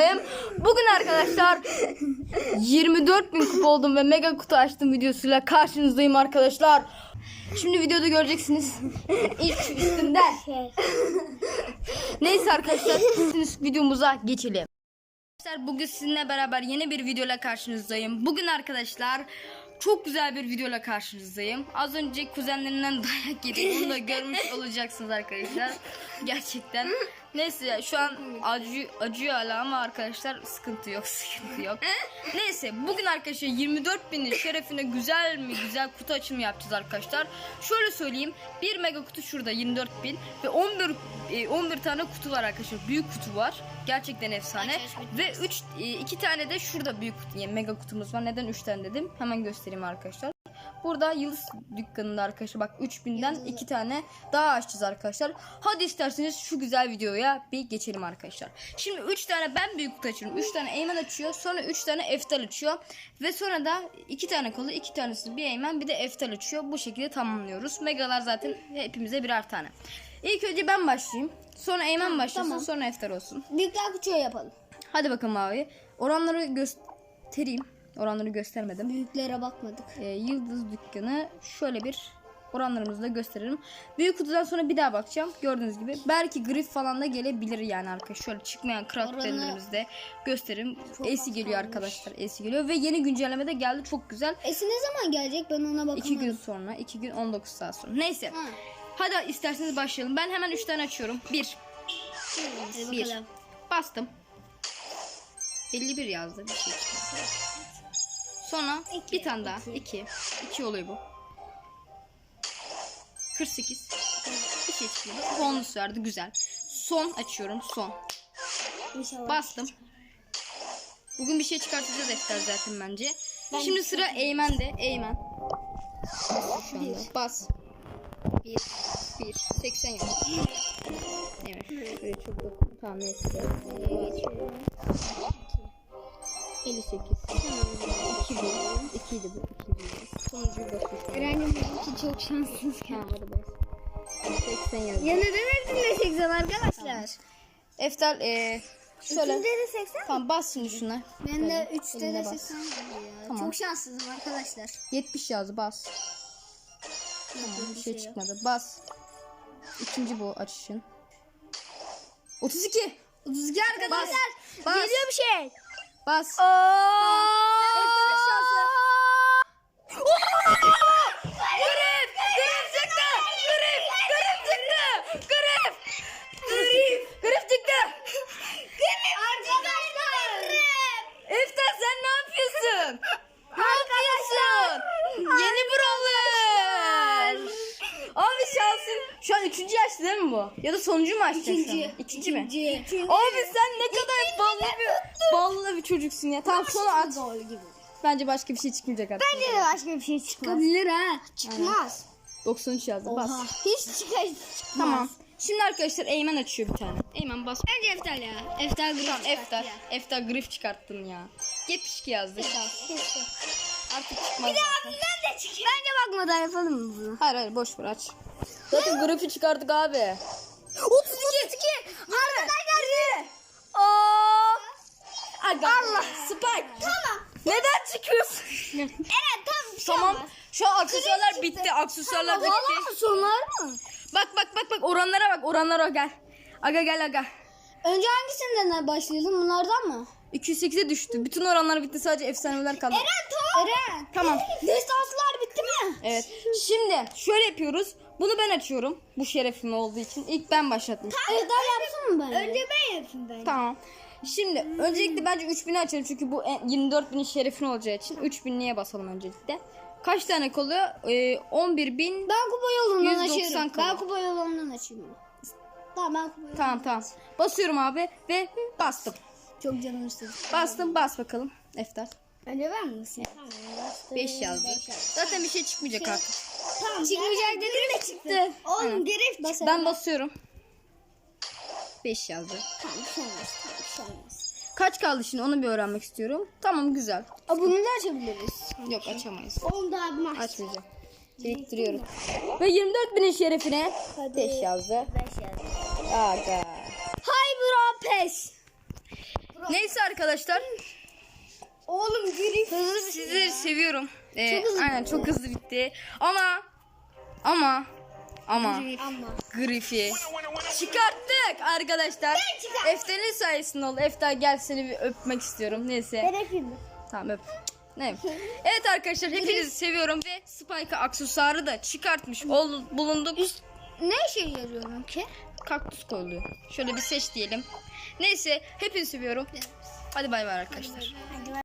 Karşınızdayım. Bugün arkadaşlar 24 bin kupa oldum ve mega kutu açtım videosuyla karşınızdayım arkadaşlar. Şimdi videoda göreceksiniz. İlk üstünden. Neyse arkadaşlar videomuza geçelim. Arkadaşlar bugün sizinle beraber yeni bir videoyla karşınızdayım. Bugün arkadaşlar çok güzel bir videoyla karşınızdayım. Az önce kuzenlerinden dayak yedim. Bunu da görmüş olacaksınız arkadaşlar. Gerçekten. Neyse şu an acı, acıyor hala ama arkadaşlar sıkıntı yok sıkıntı yok. Neyse bugün arkadaşlar 24 binin şerefine güzel mi güzel kutu açılımı yapacağız arkadaşlar. Şöyle söyleyeyim bir mega kutu şurada 24 bin ve 11 e, 11 tane kutu var arkadaşlar. Büyük kutu var. Gerçekten efsane. Ve 3 2 tane de şurada büyük kutu yani mega kutumuz var. Neden 3 tane dedim? Hemen göstereyim arkadaşlar. Burada Yıldız dükkanında arkadaşlar bak 3000'den 2 tane daha açacağız arkadaşlar. Hadi isterseniz şu güzel videoya bir geçelim arkadaşlar. Şimdi 3 tane ben büyük kutu açıyorum. 3 tane Eymen açıyor. Sonra 3 tane Eftal açıyor. Ve sonra da 2 tane kolu 2 tanesi bir Eymen bir de Eftal açıyor. Bu şekilde tamamlıyoruz. Megalar zaten hepimize birer tane. İlk önce ben başlayayım. Sonra Eymen başlasın. tamam. Sonra Eftal olsun. Büyükler küçüğe yapalım. Hadi bakalım abi. Oranları göstereyim. Oranları göstermedim. Büyüklere bakmadık. Ee, Yıldız dükkanı şöyle bir oranlarımızı da gösteririm. Büyük kutudan sonra bir daha bakacağım. Gördüğünüz gibi. Belki grif falan da gelebilir yani arkadaşlar. Şöyle çıkmayan karakterlerimizi de gösteririm. Esi geliyor arkadaşlar. Esi geliyor ve yeni güncelleme de geldi. Çok güzel. Esi ne zaman gelecek ben ona bakamadım. 2 gün sonra. 2 gün 19 saat sonra. Neyse. Ha. Hadi isterseniz başlayalım. Ben hemen 3 tane açıyorum. 1. Hadi Bir. bakalım. Bastım. 51 yazdı. Bir şey çıkmadı. Sonra İki, bir tane daha. iki. 2. 2 oluyor bu. 48. Bir şey çıkmadı. Bonus verdi. Güzel. Son açıyorum. Son. İnşallah. Bastım. Bugün bir şey çıkartacağız defter zaten bence. Ben Şimdi sıra Eymen'de. Eymen. Şu anda. Bas. 1 1 80 yok. Evet. Şuraya çok dokun. Tamam neyse. 58. 2 bu. 2 idi bu. 2 bu. Sonuncuyu basıyor. Eren'cim benimki çok şanssız. Tamam hadi bas. 80 yazdı. Ya neden hepsinde 80 arkadaşlar? Eftal eee şöyle. Üçünde de 80 Tamam bas şimdi şuna. Ben de Böyle, 3'te eline de bas. 80 var ya. Tamam. Çok şanssızım arkadaşlar. 70 yazdı bas. Tamam bir şey çıkmadı. Bas. İkinci bu açışın. 32. 32 arkadaşlar. Bas. Geliyor bir şey. Bas. Efsane şansı. Grif! Grif çıktı! Grif! Grif çıktı! Grif! Grif! Grif çıktı! Arkadaşlar. Eftan sen ne yapıyorsun? Ne yapıyorsun? Yeni brawler. Şansın. Şu an üçüncü açtı değil mi bu? Ya da sonuncu mu açtın İkinci. an? İkinci mi? İkinci. Abi sen ne kadar ballı bir, ballı bir çocuksun ya. Tamam sonra aç. Gol gibi. Bence başka bir şey çıkmayacak artık. Bence de başka bir şey çıkabilir ha. Çıkmaz. 93 yazdı. Bas. Oha. Hiç çıkar. Tamam. Şimdi arkadaşlar Eymen açıyor bir tane. Eymen bas. Bence Eftal ya. Eftal Grif. Tamam Eftar. Eftar grif çıkarttın ya. 72 yazdı. Artık çıkmaz. Ben de çıkıyor. Bence bakmadan yapalım mı bunu? Hayır hayır boş ver aç. Zaten grifi çıkardık abi. 32. 32. Arkadaşlar. Oo. Aga. Allah. Spike. Tamam. Neden çıkıyorsun? Evet tamam. bir şey tamam. olmaz. Şu an aksesuarlar bitti. Aksesuarlar Valla bitti. sonlar mı? Bak bak bak bak oranlara bak oranlara gel. Aga gel aga. Önce hangisinden başlayalım? Bunlardan mı? 208'e düştü. Bütün oranlar bitti sadece efsaneler kaldı. Eren tamam. Eren. Tamam. Destanslar bitti mi? Evet. Şimdi şöyle yapıyoruz. Bunu ben açıyorum. Bu şerefim olduğu için. İlk ben başlattım. Eftal yapsın mı ben? Önce ben yapayım ben. Tamam. Şimdi öncelikle bence 3000'i açalım çünkü bu 24.000'in şerefine olacağı için 3000'liye basalım öncelikle. Kaç tane kalıyor? Ee, 11.000 Ben kupa yolundan 190 açıyorum. kalır. Ben kupa yolundan onu. Tamam ben kupa. Tamam tamam. Basıyorum abi ve bastım. Çok canım istedi. Bastım bas bakalım. Eftar. Önce ben mi basayım? 5 yazdı. Zaten bir şey çıkmayacak artık. Tamam. Çıkmayacak dedim de çıktı. Oğlum direkt bas. Ben basıyorum. 5 yazdı. Tamam bir şey olmaz. Tamam bir şey olmaz. Kaç kaldı şimdi onu bir öğrenmek istiyorum. Tamam güzel. Aa, bunu da açabiliriz. Yok açamayız. Onu da abim aç. Açmayacağım. Biriktiriyorum. Ve 24 binin şerefine Hadi. 5 yazdı. 5 yazdı. Aga. Hay bro pes. Neyse arkadaşlar. Oğlum Griff. Hızlı Sizleri seviyorum. Ee, Çok hızlı aynen çok hızlı bitti. Ama ama ama Ama. Griff'i çıkarttık arkadaşlar. Ben çıkarttım. Efte'nin sayesinde oldu. Efta gel seni bir öpmek istiyorum. Neyse. Ben hepim. Tamam öp. Ne? Evet arkadaşlar hepinizi seviyorum ve Spike aksesuarı da çıkartmış ol, bulunduk. Ne işe yarıyor ki? Kaktüs koyuluyor. Şöyle bir seç diyelim. Neyse hepinizi seviyorum. Hadi bay bay arkadaşlar. Hadi